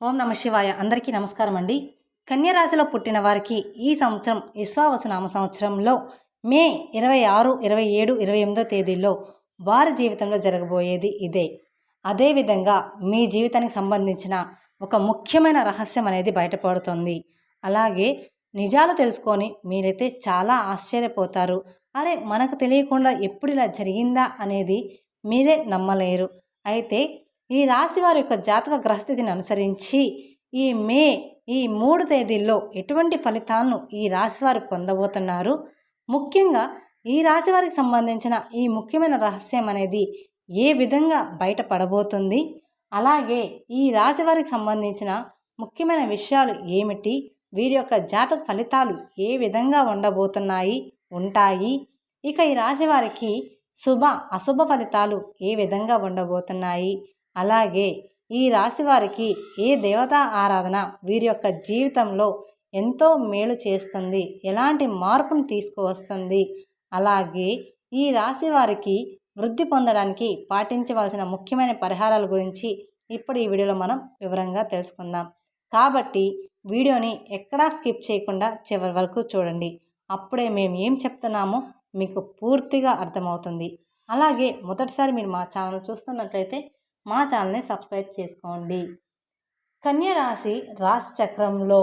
ఓం నమ శివాయ. అందరికీ నమస్కారం అండి. కన్యరాశిలో పుట్టిన వారికి ఈ సంవత్సరం విశ్వావసు నామ సంవత్సరంలో మే ఇరవై ఆరు ఇరవై ఏడు ఇరవై ఎనిమిదో తేదీల్లో వారి జీవితంలో జరగబోయేది ఇదే. అదేవిధంగా మీ జీవితానికి సంబంధించిన ఒక ముఖ్యమైన రహస్యం అనేది బయటపడుతుంది. అలాగే నిజాలు తెలుసుకొని మీరైతే చాలా ఆశ్చర్యపోతారు. అరే మనకు తెలియకుండా ఎప్పుడు ఇలా జరిగిందా అనేది మీరే నమ్మలేరు. అయితే ఈ రాశి వారి యొక్క జాతక గ్రహస్థితిని అనుసరించి ఈ మే ఈ మూడు తేదీల్లో ఎటువంటి ఫలితాలను ఈ రాశి వారు పొందబోతున్నారు? ముఖ్యంగా ఈ రాశి వారికి సంబంధించిన ఈ ముఖ్యమైన రహస్యం అనేది ఏ విధంగా బయటపడబోతుంది? అలాగే ఈ రాశి వారికి సంబంధించిన ముఖ్యమైన విషయాలు ఏమిటి? వీరి యొక్క జాతక ఫలితాలు ఏ విధంగా ఉండబోతున్నాయి? ఉంటాయి. ఇక ఈ రాశి వారికి శుభ అశుభ ఫలితాలు ఏ విధంగా ఉండబోతున్నాయి? అలాగే ఈ రాశి వారికి ఏ దేవతా ఆరాధన వీరి యొక్క జీవితంలో ఎంతో మేలు చేస్తుంది? ఎలాంటి మార్పును తీసుకువస్తుంది? అలాగే ఈ రాశి వారికి వృద్ధి పొందడానికి పాటించవలసిన ముఖ్యమైన పరిహారాల గురించి ఇప్పుడు ఈ వీడియోలో మనం వివరంగా తెలుసుకుందాం. కాబట్టి వీడియోని ఎక్కడా స్కిప్ చేయకుండా చివరి వరకు చూడండి. అప్పుడే మేము ఏం చెప్తున్నామో మీకు పూర్తిగా అర్థమవుతుంది. అలాగే మొదటిసారి మీరు మా ఛానల్ చూస్తున్నట్లయితే మా ఛానల్ని సబ్స్క్రైబ్ చేసుకోండి. కన్య రాశి రాశి చక్రంలో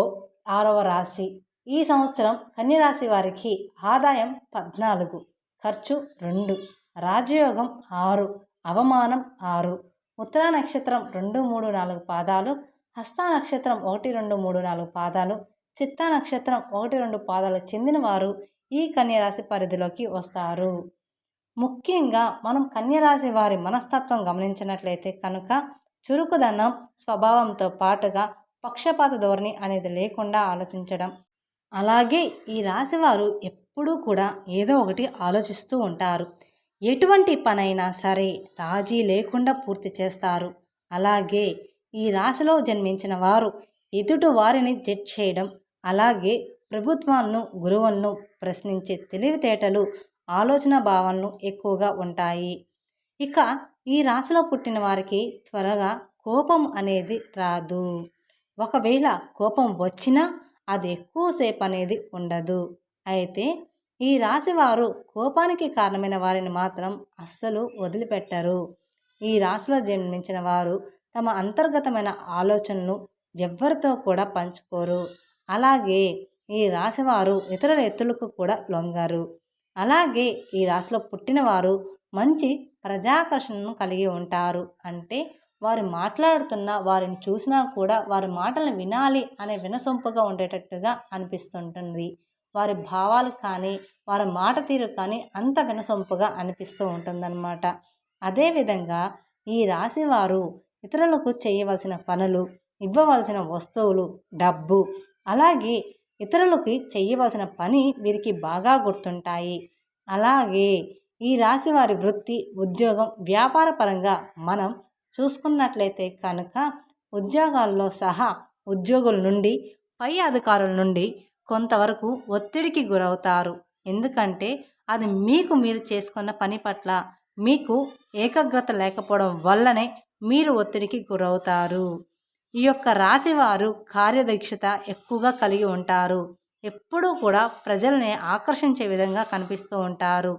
ఆరవ రాశి. ఈ సంవత్సరం కన్యరాశి వారికి ఆదాయం పద్నాలుగు ఖర్చు రెండు రాజయోగం ఆరు అవమానం ఆరు ఉత్తరా నక్షత్రం రెండు మూడు నాలుగు పాదాలు హస్త నక్షత్రం ఒకటి రెండు మూడు నాలుగు పాదాలు చిత్తా నక్షత్రం ఒకటి రెండు పాదాలు చెందిన వారు ఈ కన్యరాశి పరిధిలోకి వస్తారు. ముఖ్యంగా మనం కన్యరాశి వారి మనస్తత్వం గమనించినట్లయితే కనుక చురుకుదనం స్వభావంతో పాటుగా పక్షపాత ధోరణి అనేది లేకుండా ఆలోచించడం. అలాగే ఈ రాశివారు ఎప్పుడూ కూడా ఏదో ఒకటి ఆలోచిస్తూ ఉంటారు. ఎటువంటి పనైనా సరే రాజీ లేకుండా పూర్తి చేస్తారు. అలాగే ఈ రాశిలో జన్మించిన వారు ఎదుటి వారిని జడ్జ్ చేయడం అలాగే ప్రభుత్వాలను గురువులను ప్రశ్నించే తెలివితేటలు ఆలోచన భావనలు ఎక్కువగా ఉంటాయి. ఇక ఈ రాశిలో పుట్టిన వారికి త్వరగా కోపం అనేది రాదు. ఒకవేళ కోపం వచ్చినా అది ఎక్కువసేపు అనేది ఉండదు. అయితే ఈ రాశి వారు కోపానికి కారణమైన వారిని మాత్రం అస్సలు వదిలిపెట్టరు. ఈ రాశిలో జన్మించిన వారు తమ అంతర్గతమైన ఆలోచనలు ఎవ్వరితో కూడా పంచుకోరు. అలాగే ఈ రాశివారు ఇతరుల ఎత్తులకు కూడా లొంగరు. అలాగే ఈ రాశిలో పుట్టినవారు మంచి ప్రజాకర్షణను కలిగి ఉంటారు. అంటే వారు మాట్లాడుతున్న వారిని చూసినా కూడా వారి మాటలను వినాలి అనే వినసొంపుగా ఉండేటట్టుగా అనిపిస్తుంటుంది. వారి భావాలు కానీ వారి మాట తీరు కానీ అంత వినసొంపుగా అనిపిస్తూ ఉంటుందన్నమాట. అదేవిధంగా ఈ రాశి వారు ఇతరులకు చేయవలసిన పనులు ఇవ్వవలసిన వస్తువులు డబ్బు అలాగే ఇతరులకి చేయవలసిన పని వీరికి బాగా గుర్తుంటాయి. అలాగే ఈ రాశి వారి వృత్తి ఉద్యోగం వ్యాపార పరంగా మనం చూసుకున్నట్లయితే కనుక ఉద్యోగాల్లో సహా ఉద్యోగుల నుండి పై అధికారుల నుండి కొంతవరకు ఒత్తిడికి గురవుతారు. ఎందుకంటే అది మీకు మీరు చేసుకున్న పని పట్ల మీకు ఏకాగ్రత లేకపోవడం వల్లనే మీరు ఒత్తిడికి గురవుతారు. ఈ యొక్క రాశివారు కార్యదక్షత ఎక్కువగా కలిగి ఉంటారు. ఎప్పుడూ కూడా ప్రజల్ని ఆకర్షించే విధంగా కనిపిస్తూ ఉంటారు.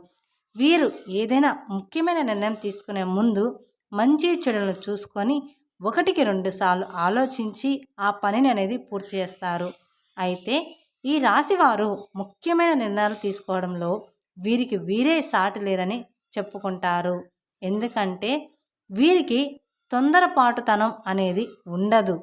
వీరు ఏదైనా ముఖ్యమైన నిర్ణయం తీసుకునే ముందు మంచి చెడులను చూసుకొని ఒకటికి రెండు సార్లు ఆలోచించి ఆ పనిని అనేది పూర్తి చేస్తారు. అయితే ఈ రాశివారు ముఖ్యమైన నిర్ణయాలు తీసుకోవడంలో వీరికి వీరే సాటి లేరని చెప్పుకుంటారు. ఎందుకంటే వీరికి తొందరపాటుతనం అనేది ఉండదు.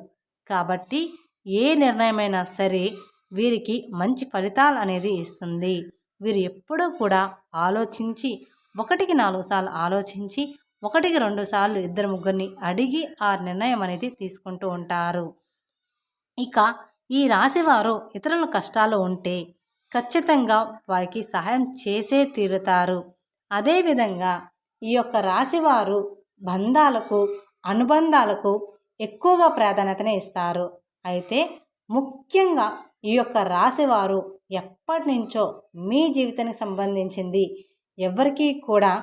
కాబట్టి ఏ నిర్ణయమైనా సరే వీరికి మంచి ఫలితాలు అనేది ఇస్తుంది. వీరు ఎప్పుడూ కూడా ఆలోచించి ఒకటికి నాలుగు సార్లు ఆలోచించి ఒకటికి రెండు సార్లు ఇద్దరు ముగ్గురిని అడిగి ఆ నిర్ణయం అనేది తీసుకుంటూ ఉంటారు. ఇక ఈ రాశివారు ఇతరుల కష్టాలు ఉంటే ఖచ్చితంగా వారికి సహాయం చేసే తీరుతారు. అదేవిధంగా ఈ యొక్క రాశివారు బంధాలకు అనుబంధాలకు ఎక్కువగా ప్రాధాన్యతను ఇస్తారు. అయితే ముఖ్యంగా ఈ యొక్క రాశివారు ఎప్పటి నుంచో మీ జీవితానికి సంబంధించింది. ఎవరికీ కూడా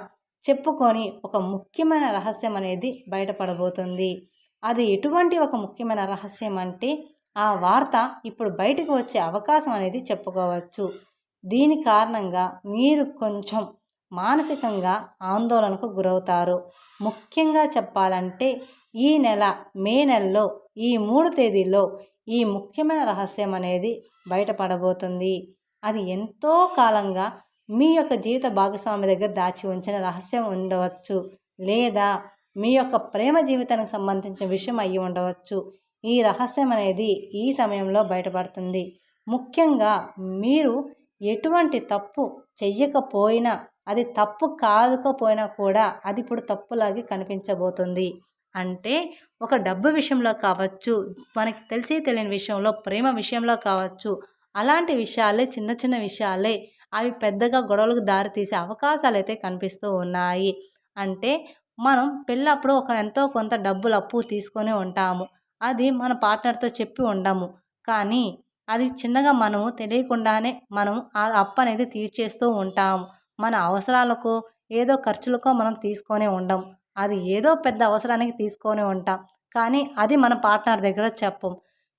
చెప్పుకొని ఒక ముఖ్యమైన రహస్యం అనేది బయటపడబోతుంది. అది ఎటువంటి ఒక ముఖ్యమైన రహస్యం అంటే ఆ వార్త ఇప్పుడు బయటకు వచ్చే అవకాశం అనేది చెప్పుకోవచ్చు. దీని కారణంగా మీరు కొంచెం మానసికంగా ఆందోళనకు గురవుతారు. ముఖ్యంగా చెప్పాలంటే ఈ నెల మే నెలలో ఈ మూడు తేదీల్లో ఈ ముఖ్యమైన రహస్యం అనేది బయటపడబోతుంది. అది ఎంతో కాలంగా మీ యొక్క జీవిత భాగస్వామి దగ్గర దాచి ఉంచిన రహస్యం ఉండవచ్చు లేదా మీ యొక్క ప్రేమ జీవితానికి సంబంధించిన విషయం అయ్యి ఉండవచ్చు. ఈ రహస్యం అనేది ఈ సమయంలో బయటపడుతుంది. ముఖ్యంగా మీరు ఎటువంటి తప్పు చెయ్యకపోయినా అది తప్పు కాదుకపోయినా కూడా అది ఇప్పుడు తప్పులాగే కనిపించబోతుంది. అంటే ఒక డబ్బు విషయంలో కావచ్చు మనకి తెలిసి తెలియని విషయంలో ప్రేమ విషయంలో కావచ్చు అలాంటి విషయాలే చిన్న చిన్న విషయాలే అవి పెద్దగా గొడవలకు దారితీసే అవకాశాలు అయితే కనిపిస్తూ ఉన్నాయి. అంటే మనం పెళ్ళప్పుడు ఒక ఎంతో కొంత డబ్బులు అప్పు తీసుకొని ఉంటాము. అది మన పార్ట్నర్తో చెప్పి ఉండము. కానీ అది చిన్నగా మనము తెలియకుండానే మనం ఆ అప్పు అనేది తీర్చేస్తూ ఉంటాము. మన అవసరాలకు ఏదో ఖర్చులకో మనం తీసుకొని ఉండం. అది ఏదో పెద్ద అవసరానికి తీసుకొని ఉంటాం. కానీ అది మన పార్ట్నర్ దగ్గర చెప్పం.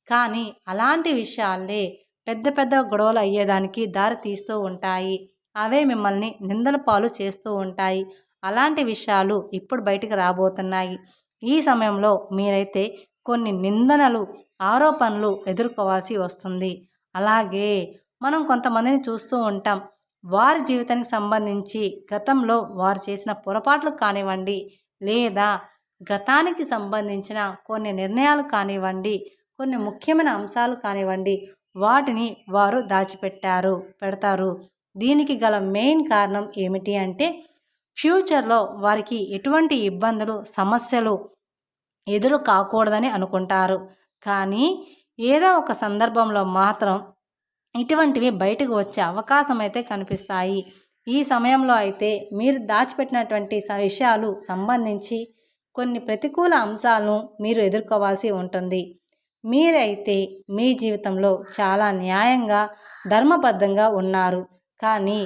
కానీ అలాంటి విషయాలే పెద్ద పెద్ద గొడవలు అయ్యేదానికి దారి తీస్తూ ఉంటాయి. అవే మిమ్మల్ని నిందల పాలు చేస్తూ ఉంటాయి. అలాంటి విషయాలు ఇప్పుడు బయటికి రాబోతున్నాయి. ఈ సమయంలో మీరైతే కొన్ని నిందనలు ఆరోపణలు ఎదుర్కోవాల్సి వస్తుంది. అలాగే మనం కొంతమందిని చూస్తూ ఉంటాం. వారి జీవితానికి సంబంధించి గతంలో వారు చేసిన పొరపాట్లు కానివ్వండి లేదా గతానికి సంబంధించిన కొన్ని నిర్ణయాలు కానివ్వండి కొన్ని ముఖ్యమైన అంశాలు కానివ్వండి వాటిని వారు దాచిపెట్టారు పెడతారు. దీనికి గల మెయిన్ కారణం ఏమిటి అంటే ఫ్యూచర్లో వారికి ఎటువంటి ఇబ్బందులు సమస్యలు ఎదురు కాకూడదని అనుకుంటారు. కానీ ఏదో ఒక సందర్భంలో మాత్రం ఇటువంటివి బయటకు వచ్చే అవకాశం అయితే కనిపిస్తాయి. ఈ సమయంలో అయితే మీరు దాచిపెట్టినటువంటి విషయాలు సంబంధించి కొన్ని ప్రతికూల అంశాలను మీరు ఎదుర్కోవాల్సి ఉంటుంది. మీరైతే మీ జీవితంలో చాలా న్యాయంగా ధర్మబద్ధంగా ఉన్నారు. కానీ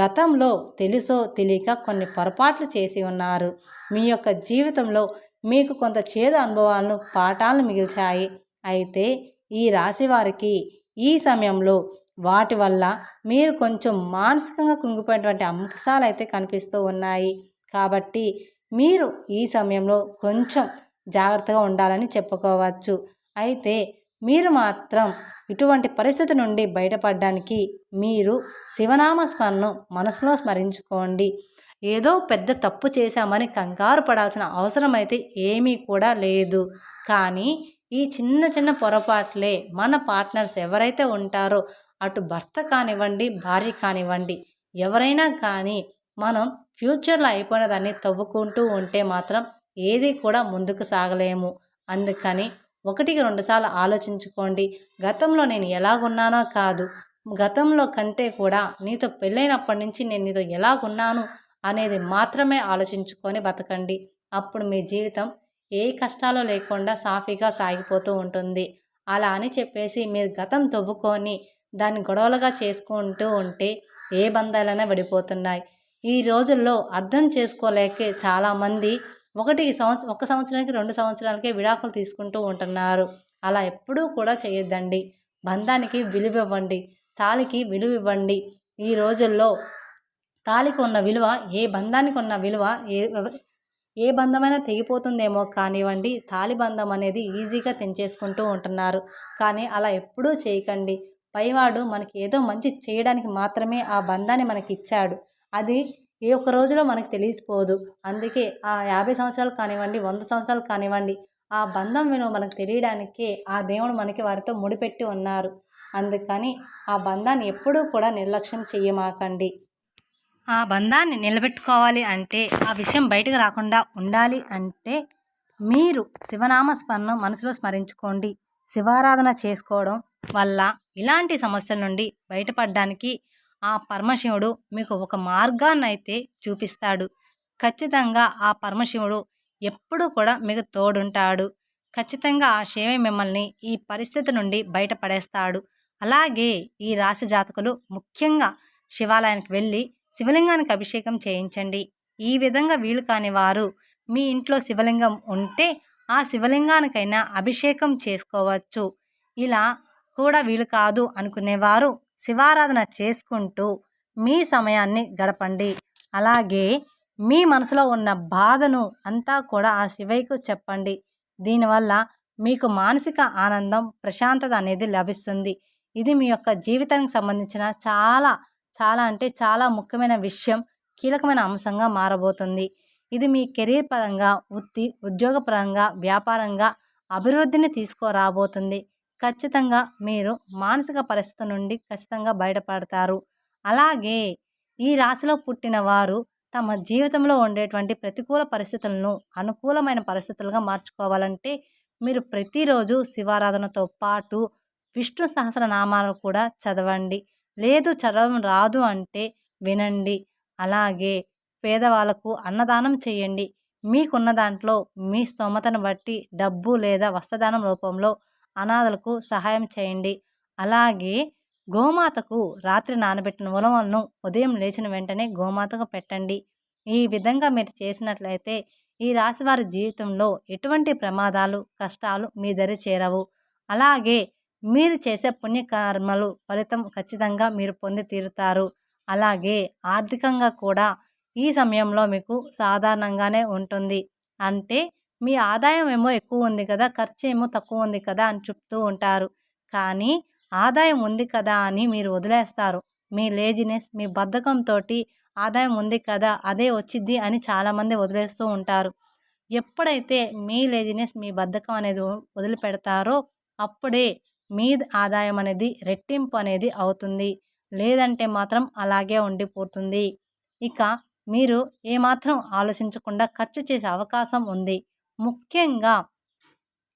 గతంలో తెలుసో తెలియక కొన్ని పొరపాట్లు చేసి ఉన్నారు. మీ యొక్క జీవితంలో మీకు కొంత చేదు అనుభవాలను పాఠాలను మిగిల్చాయి. అయితే ఈ రాశి వారికి ఈ సమయంలో వాటి వల్ల మీరు కొంచెం మానసికంగా కృంగిపోయినటువంటి అంశాలు అయితే కనిపిస్తూ ఉన్నాయి. కాబట్టి మీరు ఈ సమయంలో కొంచెం జాగ్రత్తగా ఉండాలని చెప్పుకోవచ్చు. అయితే మీరు మాత్రం ఇటువంటి పరిస్థితి నుండి బయటపడడానికి మీరు శివనామ స్మరణను మనసులో స్మరించుకోండి. ఏదో పెద్ద తప్పు చేశామని కంగారు పడాల్సిన అవసరం అయితే ఏమీ కూడా లేదు. కానీ ఈ చిన్న చిన్న పొరపాట్లే మన పార్ట్నర్స్ ఎవరైతే ఉంటారో అటు భర్త కానివ్వండి భార్య కానివ్వండి ఎవరైనా కానీ మనం ఫ్యూచర్లో అయిపోయిన దాన్ని తవ్వుకుంటూ ఉంటే మాత్రం ఏది కూడా ముందుకు సాగలేము. అందుకని ఒకటికి రెండుసార్లు ఆలోచించుకోండి. గతంలో నేను ఎలాగున్నానో కాదు గతంలో కంటే కూడా నీతో పెళ్ళైనప్పటి నుంచి నేను నీతో ఎలాగున్నాను అనేది మాత్రమే ఆలోచించుకొని బతకండి. అప్పుడు మీ జీవితం ఏ కష్టాలు లేకుండా సాఫీగా సాగిపోతూ ఉంటుంది. అలా అని చెప్పేసి మీరు గతం తవ్వుకొని దాన్ని గొడవలుగా చేసుకుంటూ ఉంటే ఏ బంధాలైనా విడిపోతున్నాయి. ఈ రోజుల్లో అర్థం చేసుకోలేకే చాలామంది ఒకటి సంవత్సరం ఒక సంవత్సరానికి రెండు సంవత్సరాలకే విడాకులు తీసుకుంటూ ఉంటున్నారు. అలా ఎప్పుడూ కూడా చేయొద్దండి. బంధానికి విలువ ఇవ్వండి తాలికి విలువ ఇవ్వండి ఈ రోజుల్లో తాలికి ఉన్న విలువ ఏ బంధానికి ఉన్న విలువ ఏ ఏ బంధమైనా తెగిపోతుందేమో కానివ్వండి తాలిబంధం అనేది ఈజీగా తెంచేసుకుంటూ ఉంటున్నారు. కానీ అలా ఎప్పుడూ చేయకండి. పైవాడు మనకి ఏదో మంచి చేయడానికి మాత్రమే ఆ బంధాన్ని మనకి ఇచ్చాడు అది ఏ ఒక్క రోజులో మనకు తెలిసిపోదు. అందుకే ఆ యాభై సంవత్సరాలు కానివ్వండి వంద సంవత్సరాలు కానివ్వండి ఆ బంధం విలువ మనకు తెలియడానికే ఆ దేవుడు మనకి వారితో ముడిపెట్టి ఉన్నారు. అందుకని ఆ బంధాన్ని ఎప్పుడూ కూడా నిర్లక్ష్యం చేయమాకండి ఆ బంధాన్ని నిలబెట్టుకోవాలి అంటే ఆ విషయం బయటకు రాకుండా ఉండాలి అంటే మీరు శివనామ స్మరణం మనసులో స్మరించుకోండి. శివారాధన చేసుకోవడం వల్ల ఇలాంటి సమస్యల నుండి బయటపడడానికి ఆ పరమశివుడు మీకు ఒక మార్గాన్ని అయితే చూపిస్తాడు. ఖచ్చితంగా ఆ పరమశివుడు ఎప్పుడూ కూడా మీకు తోడుంటాడు. ఖచ్చితంగా ఆ శివే మిమ్మల్ని ఈ పరిస్థితి నుండి బయటపడేస్తాడు. అలాగే ఈ రాశి జాతకులు ముఖ్యంగా శివాలయానికి వెళ్ళి శివలింగానికి అభిషేకం చేయించండి. ఈ విధంగా వీలు కాని వారు మీ ఇంట్లో శివలింగం ఉంటే ఆ శివలింగానికైనా అభిషేకం చేసుకోవచ్చు. ఇలా కూడా వీలు కాదు అనుకునేవారు శివారాధన చేసుకుంటూ మీ సమయాన్ని గడపండి. అలాగే మీ మనసులో ఉన్న బాధను అంతా కూడా ఆ శివయ్యకు చెప్పండి. దీనివల్ల మీకు మానసిక ఆనందం ప్రశాంతత అనేది లభిస్తుంది. ఇది మీ యొక్క జీవితానికి సంబంధించిన చాలా చాలా అంటే చాలా ముఖ్యమైన విషయం కీలకమైన అంశంగా మారబోతుంది. ఇది మీ కెరీర్ పరంగా వృత్తి ఉద్యోగపరంగా వ్యాపారంగా అభివృద్ధిని తీసుకురాబోతుంది. ఖచ్చితంగా మీరు మానసిక పరిస్థితి నుండి ఖచ్చితంగా బయటపడతారు. అలాగే ఈ రాశిలో పుట్టిన వారు తమ జీవితంలో ఉండేటువంటి ప్రతికూల పరిస్థితులను అనుకూలమైన పరిస్థితులుగా మార్చుకోవాలంటే మీరు ప్రతిరోజు శివారాధనతో పాటు విష్ణు సహస్రనామాలు కూడా చదవండి. లేదు చదవడం రాదు అంటే వినండి. అలాగే పేదవాళ్ళకు అన్నదానం చేయండి. మీకున్న దాంట్లో మీ స్తోమతను బట్టి డబ్బు లేదా వస్త్రదానం రూపంలో అనాథలకు సహాయం చేయండి. అలాగే గోమాతకు రాత్రి నానబెట్టిన ఉలవలను ఉదయం లేచిన వెంటనే గోమాతకు పెట్టండి. ఈ విధంగా మీరు చేసినట్లయితే ఈ రాశి వారి జీవితంలో ఎటువంటి ప్రమాదాలు కష్టాలు మీ దరి చేరవు. అలాగే మీరు చేసే పుణ్యకర్మలు ఫలితం ఖచ్చితంగా మీరు పొంది తీరుతారు. అలాగే ఆర్థికంగా కూడా ఈ సమయంలో మీకు సాధారణంగానే ఉంటుంది. అంటే మీ ఆదాయం ఏమో ఎక్కువ ఉంది కదా ఖర్చు ఏమో తక్కువ ఉంది కదా అని చెప్తూ ఉంటారు. కానీ ఆదాయం ఉంది కదా అని మీరు వదిలేస్తారు. మీ లేజినెస్ మీ బద్ధకంతో ఆదాయం ఉంది కదా అదే వచ్చిద్ది అని చాలామంది వదిలేస్తూ ఉంటారు. ఎప్పుడైతే మీ లేజినెస్ మీ బద్ధకం అనేది వదిలిపెడతారో అప్పుడే మీ ఆదాయం అనేది రెట్టింపు అనేది అవుతుంది. లేదంటే మాత్రం అలాగే ఉండిపోతుంది. ఇక మీరు ఏమాత్రం ఆలోచించకుండా ఖర్చు చేసే అవకాశం ఉంది. ముఖ్యంగా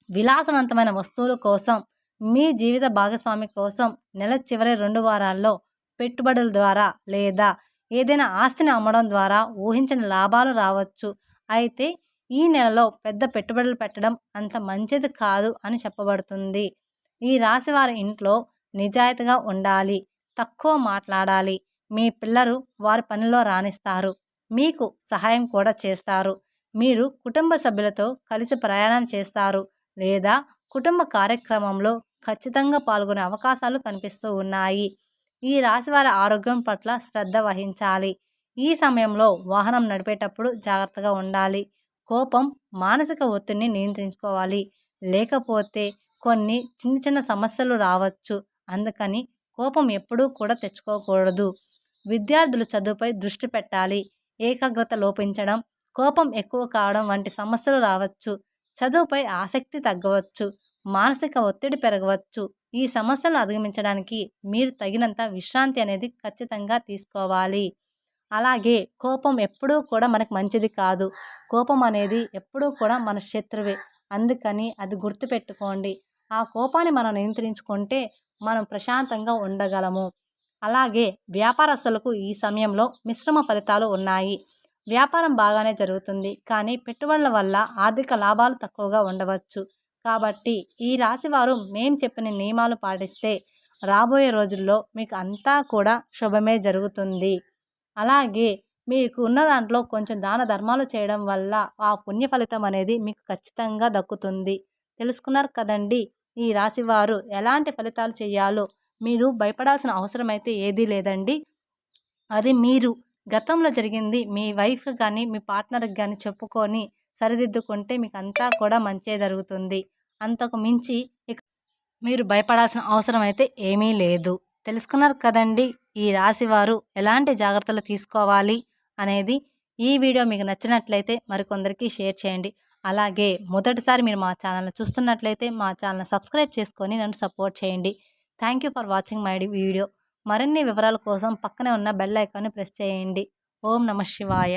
విలాసవంతమైన వస్తువుల కోసం మీ జీవిత భాగస్వామి కోసం నెల చివరి రెండు వారాల్లో పెట్టుబడుల ద్వారా లేదా ఏదైనా ఆస్తిని అమ్మడం ద్వారా ఊహించిన లాభాలు రావచ్చు. అయితే ఈ నెలలో పెద్ద పెట్టుబడులు పెట్టడం అంత మంచిది కాదు అని చెప్పబడుతుంది. ఈ రాశి వారి ఇంట్లో నిజాయితీగా ఉండాలి తక్కువ మాట్లాడాలి. మీ పిల్లలు వారి పనిలో రాణిస్తారు. మీకు సహాయం కూడా చేస్తారు. మీరు కుటుంబ సభ్యులతో కలిసి ప్రయాణం చేస్తారు లేదా కుటుంబ కార్యక్రమంలో ఖచ్చితంగా పాల్గొనే అవకాశాలు కనిపిస్తూ ఉన్నాయి. ఈ రాశివారి ఆరోగ్యం పట్ల శ్రద్ధ వహించాలి. ఈ సమయంలో వాహనం నడిపేటప్పుడు జాగ్రత్తగా ఉండాలి. కోపం మానసిక ఒత్తిడిని నియంత్రించుకోవాలి. లేకపోతే కొన్ని చిన్న చిన్న సమస్యలు రావచ్చు. అందుకని కోపం ఎప్పుడూ కూడా తెచ్చుకోకూడదు. విద్యార్థులు చదువుపై దృష్టి పెట్టాలి. ఏకాగ్రత లోపించడం కోపం ఎక్కువ కావడం వంటి సమస్యలు రావచ్చు. చదువుపై ఆసక్తి తగ్గవచ్చు. మానసిక ఒత్తిడి పెరగవచ్చు. ఈ సమస్యలను అధిగమించడానికి మీరు తగినంత విశ్రాంతి అనేది ఖచ్చితంగా తీసుకోవాలి. అలాగే కోపం ఎప్పుడూ కూడా మనకు మంచిది కాదు. కోపం అనేది ఎప్పుడూ కూడా మన శత్రువే. అందుకని అది గుర్తుపెట్టుకోండి. ఆ కోపాన్ని మనం నియంత్రించుకుంటే మనం ప్రశాంతంగా ఉండగలము. అలాగే వ్యాపారస్తులకు ఈ సమయంలో మిశ్రమ ఫలితాలు ఉన్నాయి. వ్యాపారం బాగానే జరుగుతుంది. కానీ పెట్టుబడుల వల్ల ఆర్థిక లాభాలు తక్కువగా ఉండవచ్చు. కాబట్టి ఈ రాశివారు మేం చెప్పిన నియమాలు పాటిస్తే రాబోయే రోజుల్లో మీకు అంతా కూడా శుభమే జరుగుతుంది. అలాగే మీకు ఉన్న దాంట్లో కొంచెం దాన ధర్మాలు చేయడం వల్ల ఆ పుణ్య ఫలితం అనేది మీకు ఖచ్చితంగా దక్కుతుంది. తెలుసుకున్నారు కదండి? ఈ రాశివారు ఎలాంటి ఫలితాలు చేయాలో మీరు భయపడాల్సిన అవసరం అయితే ఏదీ లేదండి. అది మీరు గతంలో జరిగింది మీ వైఫ్ కానీ మీ పార్ట్నర్కి కానీ చెప్పుకొని సరిదిద్దుకుంటే మీకు అంతా కూడా మంచే జరుగుతుంది. అంతకు మించి ఇక మీరు భయపడాల్సిన అవసరం అయితే ఏమీ లేదు. తెలుసుకున్నారు కదండి? ఈ రాశివారు ఎలాంటి జాగ్రత్తలు తీసుకోవాలి? అనేది ఈ వీడియో మీకు నచ్చినట్లయితే మరికొందరికి షేర్ చేయండి. అలాగే మొదటిసారి మీరు మా ఛానల్ని చూస్తున్నట్లయితే మా ఛానల్ని సబ్స్క్రైబ్ చేసుకొని నన్ను సపోర్ట్ చేయండి. Thank you for watching my video. మరిన్ని వివరాల కోసం పక్కనే ఉన్న బెల్ ఐకాన్ని ప్రెస్ చేయండి. ఓం నమ శివాయ.